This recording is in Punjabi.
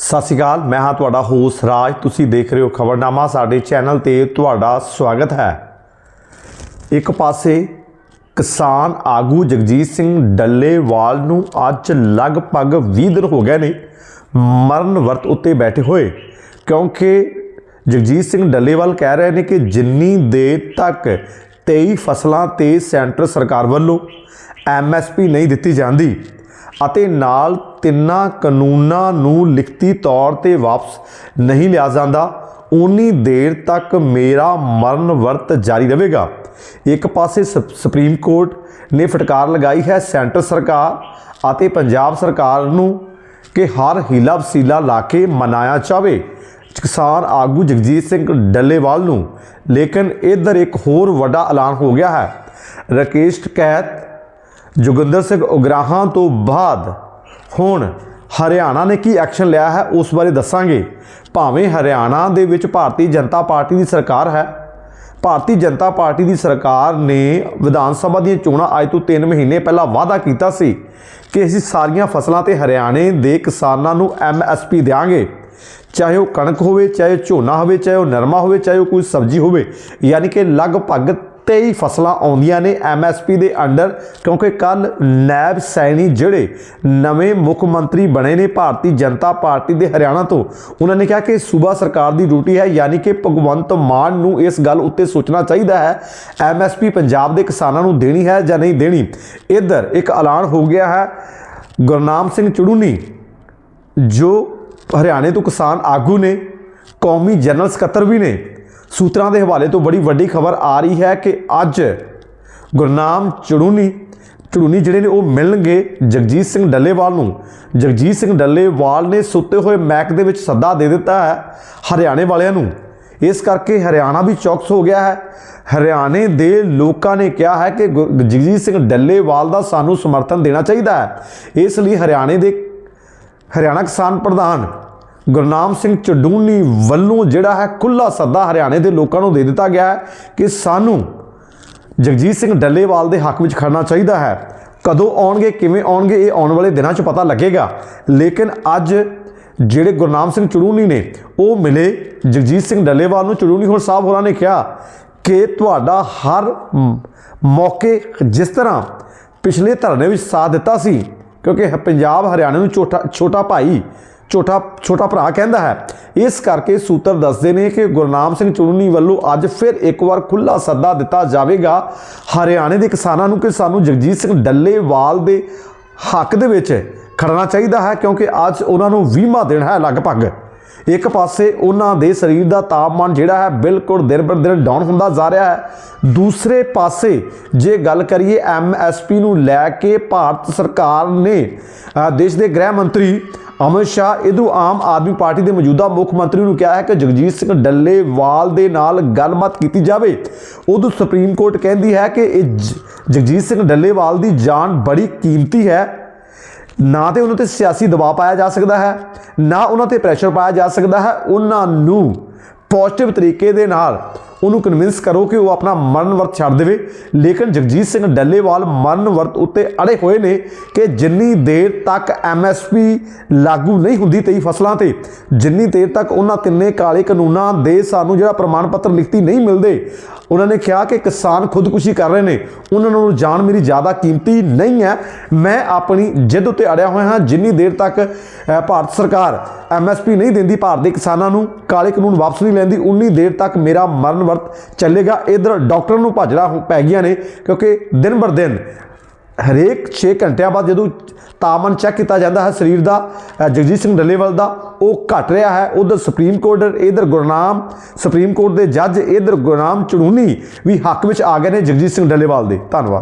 ਸਤਿ ਸ਼੍ਰੀ ਅਕਾਲ, ਮੈਂ ਹਾਂ ਤੁਹਾਡਾ ਹੋਸਟ ਰਾਜ। ਤੁਸੀਂ ਦੇਖ ਰਹੇ ਹੋ ਖਬਰਨਾਮਾ, ਸਾਡੇ ਚੈਨਲ ਤੇ ਤੁਹਾਡਾ ਸਵਾਗਤ ਹੈ। ਇੱਕ ਪਾਸੇ ਕਿਸਾਨ ਆਗੂ ਜਗਜੀਤ ਸਿੰਘ ਡੱਲੇਵਾਲ ਨੂੰ ਅੱਜ ਲਗਭਗ 20 ਦਿਨ ਹੋ ਗਏ ਨੇ ਮਰਨ ਵਰਤ ਉੱਤੇ ਬੈਠੇ ਹੋਏ, ਕਿਉਂਕਿ ਜਗਜੀਤ ਸਿੰਘ ਡੱਲੇਵਾਲ ਕਹਿ ਰਹੇ ਨੇ ਕਿ ਜਿੰਨੀ ਦੇਰ ਤੱਕ 23 ਫਸਲਾਂ ਤੇ ਸੈਂਟਰ ਸਰਕਾਰ ਵੱਲੋਂ ਐਮਐਸਪੀ ਨਹੀਂ ਦਿੱਤੀ ਜਾਂਦੀ ਅਤੇ ਨਾਲ ਤਿੰਨਾਂ ਕਾਨੂੰਨਾਂ ਨੂੰ ਲਿਖਤੀ ਤੌਰ ਤੇ ਵਾਪਸ ਨਹੀਂ ਲਿਆ ਜਾਂਦਾ ਉਨੀ ਦੇਰ ਤੱਕ ਮੇਰਾ ਮਰਨ ਵਰਤ ਜਾਰੀ ਰਹੇਗਾ। ਇੱਕ ਪਾਸੇ ਸੁਪ- ਸੁਪਰੀਮ ਕੋਰਟ ਨੇ ਫਟਕਾਰ ਲਗਾਈ ਹੈ ਸੈਂਟਰ ਸਰਕਾਰ ਅਤੇ ਪੰਜਾਬ ਸਰਕਾਰ ਨੂੰ ਕਿ ਹਰ ਹੀਲਾ ਵਸੀਲਾ ਲਾ ਕੇ ਮਨਾਇਆ ਜਾਵੇ। ਕਿਸਾਨ ਆਗੂ ਜਗਜੀਤ ਸਿੰਘ ਡੱਲੇਵਾਲ ਨੂੰ, ਲੇਕਿਨ ਇਧਰ ਇੱਕ ਹੋਰ ਵੱਡਾ ਐਲਾਨ ਹੋ ਗਿਆ ਹੈ। ਰਕੇਸ਼ ਟਕੈਤ ਜੋਗਿੰਦਰ ਸਿੰਘ ਉਗਰਾਹਾਂ ਤੋਂ ਬਾਅਦ ਹੁਣ ਹਰਿਆਣਾ ਨੇ ਕੀ ਐਕਸ਼ਨ ਲਿਆ ਹੈ, ਉਸ ਬਾਰੇ ਦੱਸਾਂਗੇ। ਭਾਵੇਂ ਹਰਿਆਣਾ ਦੇ ਵਿੱਚ ਭਾਰਤੀ ਜਨਤਾ ਪਾਰਟੀ ਦੀ ਸਰਕਾਰ ਹੈ, ਭਾਰਤੀ ਜਨਤਾ ਪਾਰਟੀ ਦੀ ਸਰਕਾਰ ਨੇ ਵਿਧਾਨ ਸਭਾ ਦੀਆਂ ਚੋਣਾਂ ਅੱਜ ਤੋਂ 3 ਮਹੀਨੇ ਪਹਿਲਾਂ ਵਾਅਦਾ ਕੀਤਾ ਸੀ ਕਿ ਅਸੀਂ ਸਾਰੀਆਂ ਫਸਲਾਂ ਤੇ ਹਰਿਆਣੇ ਦੇ ਕਿਸਾਨਾਂ ਨੂੰ ਐਮਐਸਪੀ ਦੇਵਾਂਗੇ ਚਾਹੇ ਉਹ ਕਣਕ ਹੋਵੇ, ਚਾਹੇ ਉਹ ਝੋਨਾ ਹੋਵੇ, ਚਾਹੇ ਉਹ ਨਰਮਾ ਹੋਵੇ, ਚਾਹੇ ਉਹ ਕੋਈ ਸਬਜ਼ੀ ਹੋਵੇ, ਯਾਨੀ ਕਿ ਲਗਭਗ 23 ਫਸਲਾਂ ਆਉਂਦੀਆਂ ਨੇ ਐਮਐਸਪੀ ਦੇ ਅੰਡਰ, ਕਿਉਂਕਿ ਕੱਲ ਨੈਬ ਸੈਣੀ ਜਿਹੜੇ ਨਵੇਂ ਮੁੱਖ ਮੰਤਰੀ ਬਣੇ ਨੇ ਭਾਰਤੀ ਜਨਤਾ ਪਾਰਟੀ ਦੇ ਹਰਿਆਣਾ ਤੋਂ, ਉਹਨਾਂ ਨੇ ਕਿਹਾ ਕਿ ਸੂਬਾ ਸਰਕਾਰ ਦੀ ਡਿਊਟੀ ਹੈ, ਯਾਨੀ ਕਿ ਭਗਵੰਤ ਮਾਨ ਨੂੰ ਇਸ ਗੱਲ ਉੱਤੇ ਸੋਚਣਾ ਚਾਹੀਦਾ ਹੈ। ਐਮਐਸਪੀ ਪੰਜਾਬ ਦੇ ਕਿਸਾਨਾਂ ਨੂੰ ਦੇਣੀ ਹੈ ਜਾਂ ਨਹੀਂ ਦੇਣੀ? ਇੱਧਰ ਇੱਕ ਐਲਾਨ ਹੋ ਗਿਆ ਹੈ, ਗੁਰਨਾਮ ਸਿੰਘ ਚੜੂਨੀ, ਜੋ ਹਰਿਆਣੇ ਤੋਂ ਕਿਸਾਨ ਆਗੂ ਨੇ, ਕੌਮੀ ਜਨਰਲ ਸਕੱਤਰ ਵੀ ਨੇ ਸੂਤਰਾਂ ਦੇ ਹਵਾਲੇ ਤੋਂ ਬੜੀ ਵੱਡੀ ਖਬਰ ਆ ਰਹੀ ਹੈ ਕਿ ਅੱਜ ਗੁਰਨਾਮ ਚੜੂਨੀ ਚੜੂਨੀ ਜਿਹੜੇ ਨੇ ਉਹ ਮਿਲਣਗੇ ਜਗਜੀਤ ਸਿੰਘ ਡੱਲੇਵਾਲ ਨੂੰ। ਜਗਜੀਤ ਸਿੰਘ ਡੱਲੇਵਾਲ ਨੇ ਸੁੱਤੇ ਹੋਏ ਮੈਕ ਦੇ ਵਿੱਚ ਸੱਦਾ ਦੇ ਦਿੱਤਾ ਹੈ ਹਰਿਆਣੇ ਵਾਲਿਆਂ ਨੂੰ। ਇਸ ਕਰਕੇ ਹਰਿਆਣਾ ਵੀ ਚੌਕਸ ਹੋ ਗਿਆ ਹੈ। ਹਰਿਆਣੇ ਦੇ ਲੋਕਾਂ ਨੇ ਕਿਹਾ ਹੈ ਕਿ ਗੁਰ- ਜਗਜੀਤ ਸਿੰਘ ਡੱਲੇਵਾਲ ਦਾ ਸਾਨੂੰ ਸਮਰਥਨ ਦੇਣਾ ਚਾਹੀਦਾ ਹੈ। ਇਸ ਲਈ ਹਰਿਆਣੇ ਦੇ ਹਰਿਆਣਾ ਕਿਸਾਨ ਪ੍ਰਧਾਨ ਗੁਰਨਾਮ ਸਿੰਘ ਚਡੂਨੀ ਵੱਲੋਂ ਜਿਹੜਾ ਹੈ ਖੁੱਲਾ ਸੱਦਾ ਹਰਿਆਣੇ ਦੇ ਲੋਕਾਂ ਨੂੰ ਦੇ ਦਿੱਤਾ ਗਿਆ ਹੈ ਕਿ ਸਾਨੂੰ ਜਗਜੀਤ ਸਿੰਘ ਡੱਲੇਵਾਲ ਦੇ ਹੱਕ ਵਿੱਚ ਖੜਨਾ ਚਾਹੀਦਾ ਹੈ। ਕਦੋਂ ਆਉਣਗੇ, ਕਿਵੇਂ ਆਉਣਗੇ, ਇਹ ਆਉਣ ਵਾਲੇ ਦਿਨਾਂ 'ਚ ਪਤਾ ਲੱਗੇਗਾ। ਲੇਕਿਨ ਅੱਜ ਜਿਹੜੇ ਗੁਰਨਾਮ ਸਿੰਘ ਚੜੂਨੀ ਨੇ, ਉਹ ਮਿਲੇ ਜਗਜੀਤ ਸਿੰਘ ਡੱਲੇਵਾਲ ਨੂੰ। ਚੜੂਨੀ ਹੋਰ ਸਾਹਿਬ ਹੋਰਾਂ ਨੇ ਕਿਹਾ ਕਿ ਤੁਹਾਡਾ ਹਰ ਮੌਕੇ ਜਿਸ ਤਰ੍ਹਾਂ ਪਿਛਲੇ ਧਰਨੇ ਵਿੱਚ ਸਾਥ ਦਿੱਤਾ ਸੀ, ਕਿਉਂਕਿ ਹ- ਪੰਜਾਬ ਹਰਿਆਣਾ ਨੂੰ ਛੋਟਾ ਛੋਟਾ ਭਾਈ ਛੋਟਾ ਛੋਟਾ ਭਰਾ ਕਹਿੰਦਾ ਹੈ। ਇਸ ਕਰਕੇ ਸੂਤਰ ਦੱਸਦੇ ਨੇ ਕਿ ਗੁਰਨਾਮ ਸਿੰਘ ਚੜੂਨੀ ਵੱਲੋਂ ਅੱਜ ਫਿਰ ਇੱਕ ਵਾਰ ਖੁੱਲਾ ਸੱਦਾ ਦਿੱਤਾ ਜਾਵੇਗਾ। ਹਰਿਆਣੇ ਦੇ ਕਿਸਾਨਾਂ ਨੂੰ ਕਿ ਸਾਨੂੰ ਜਗਜੀਤ ਸਿੰਘ ਡੱਲੇਵਾਲ ਦੇ ਹੱਕ ਦੇ ਵਿੱਚ ਖੜਨਾ ਚਾਹੀਦਾ ਹੈ, ਕਿਉਂਕਿ ਅੱਜ ਉਹਨਾਂ ਨੂੰ 20ਵਾਂ ਦਿਨ ਹੈ ਲਗਭਗ। ਇੱਕ ਪਾਸੇ ਉਹਨਾਂ ਦੇ ਸਰੀਰ ਦਾ ਤਾਪਮਾਨ ਜਿਹੜਾ ਹੈ ਬਿਲਕੁਲ ਦਿਨ ਪਰ ਦਿਨ ਡਾਊਨ ਹੁੰਦਾ ਜਾ ਰਿਹਾ ਹੈ। ਦੂਸਰੇ ਪਾਸੇ ਜੇ ਗੱਲ ਕਰੀਏ ਐਮਐਸਪੀ ਨੂੰ ਲੈ ਕੇ ਭਾਰਤ ਸਰਕਾਰ ਨੇ ਦੇਸ਼ ਦੇ ਗ੍ਰਹਿ ਮੰਤਰੀ ਅਮਿਤ ਸ਼ਾਹ, ਇਹਦੂ ਆਮ ਆਦਮੀ ਪਾਰਟੀ ਦੇ ਮੌਜੂਦਾ ਮੁੱਖ ਮੰਤਰੀ ਨੂੰ ਕਿਹਾ ਹੈ ਕਿ ਜਗਜੀਤ ਸਿੰਘ ਡੱਲੇਵਾਲ ਦੇ ਨਾਲ ਗੱਲਬਾਤ ਕੀਤੀ ਜਾਵੇ। ਉਦੋਂ ਸੁਪਰੀਮ ਕੋਰਟ ਕਹਿੰਦੀ ਹੈ ਕਿ ਇਹ ਜ- ਜਗਜੀਤ ਸਿੰਘ ਡੱਲੇਵਾਲ ਦੀ ਜਾਨ ਬੜੀ ਕੀਮਤੀ ਹੈ। ਨਾ ਤੇ ਉਹਨਾਂ ਤੇ ਸਿਆਸੀ ਦਬਾਅ ਪਾਇਆ ਜਾ ਸਕਦਾ ਹੈ, ਨਾ ਉਹਨਾਂ ਤੇ ਪ੍ਰੈਸ਼ਰ ਪਾਇਆ ਜਾ ਸਕਦਾ ਹੈ, ਉਹਨਾਂ ਨੂੰ ਪੋਜ਼ਿਟਿਵ ਤਰੀਕੇ ਦੇ ਨਾਲ ਉਹਨੂੰ ਕਨਵਿੰਸ ਕਰੋ ਕਿ ਉਹ ਆਪਣਾ ਮਰਨ ਵਰਤ ਛੱਡ ਦੇਵੇ। ਲੇਕਿਨ ਜਗਜੀਤ ਸਿੰਘ ਡੱਲੇਵਾਲ ਮਰਨ ਵਰਤ ਉੱਤੇ ਅੜੇ ਹੋਏ ਨੇ ਕਿ ਜਿੰਨੀ ਦੇਰ ਤੱਕ ਐਮਐਸਪੀ ਲਾਗੂ ਨਹੀਂ ਹੁੰਦੀ ਤੇਈ ਫਸਲਾਂ ਤੇ, ਜਿੰਨੀ ਦੇਰ ਤੱਕ ਉਹਨਾਂ ਤਿੰਨੇ ਕਾਲੇ ਕਾਨੂੰਨਾਂ ਦੇ ਸਾਨੂੰ ਜਿਹੜਾ ਪ੍ਰਮਾਣ ਪੱਤਰ ਲਿਖਤੀ ਨਹੀਂ ਮਿਲਦੇ, ਉਹਨਾਂ ਨੇ ਕਿਹਾ ਕਿ ਕਿਸਾਨ ਖੁਦਕੁਸ਼ੀ ਕਰ ਰਹੇ ਨੇ। ਉਹਨਾਂ ਨੂੰ ਜਾਨ ਮੇਰੀ ਜ਼ਿਆਦਾ ਕੀਮਤੀ ਨਹੀਂ ਹੈ। ਮੈਂ ਆਪਣੀ ਜਿੱਦ ਉੱਤੇ ਅੜਿਆ ਹੋਇਆ ਹਾਂ। ਜਿੰਨੀ ਦੇਰ ਤੱਕ ਭਾਰਤ ਸਰਕਾਰ ਐਮਐਸਪੀ ਨਹੀਂ ਦਿੰਦੀ ਭਾਰਤ ਦੇ ਕਿਸਾਨਾਂ ਨੂੰ, ਕਾਲੇ ਕਾਨੂੰਨ ਵਾਪਸ ਨਹੀਂ ਲੈਂਦੀ, ਉਨੀ ਦੇਰ ਤੱਕ ਮੇਰਾ ਮਰਨ ਵਰਤ ਚੱਲੇਗਾ। ਇਧਰ ਡਾਕਟਰ ਨੂੰ ਭਾਜੜਾ ਪੈ ਗਈਆਂ ਨੇ, ਕਿਉਂਕਿ ਦਿਨ ਬਰ ਦਿਨ ਹਰੇਕ 6 ਘੰਟਿਆਂ ਬਾਅਦ ਜਦੋਂ ਤਾਪਮਾਨ ਚੈੱਕ ਕੀਤਾ ਜਾਂਦਾ ਹੈ, ਸਰੀਰ ਦਾ ਜਗਜੀਤ ਸਿੰਘ ਡੱਲੇਵਾਲ ਦਾ, ਉਹ ਘਟ ਰਿਹਾ ਹੈ। ਉਧਰ ਸੁਪਰੀਮ ਕੋਰਟ, ਇਧਰ ਗੁਰਨਾਮ, ਸੁਪਰੀਮ ਕੋਰਟ ਦੇ ਜੱਜ, ਇਧਰ ਗੁਰਨਾਮ ਚੜੂਨੀ ਵੀ ਹੱਕ ਵਿੱਚ ਆ ਗਏ ਨੇ ਜਗਜੀਤ ਸਿੰਘ ਡੱਲੇਵਾਲ ਦੇ। ਧੰਨਵਾਦ।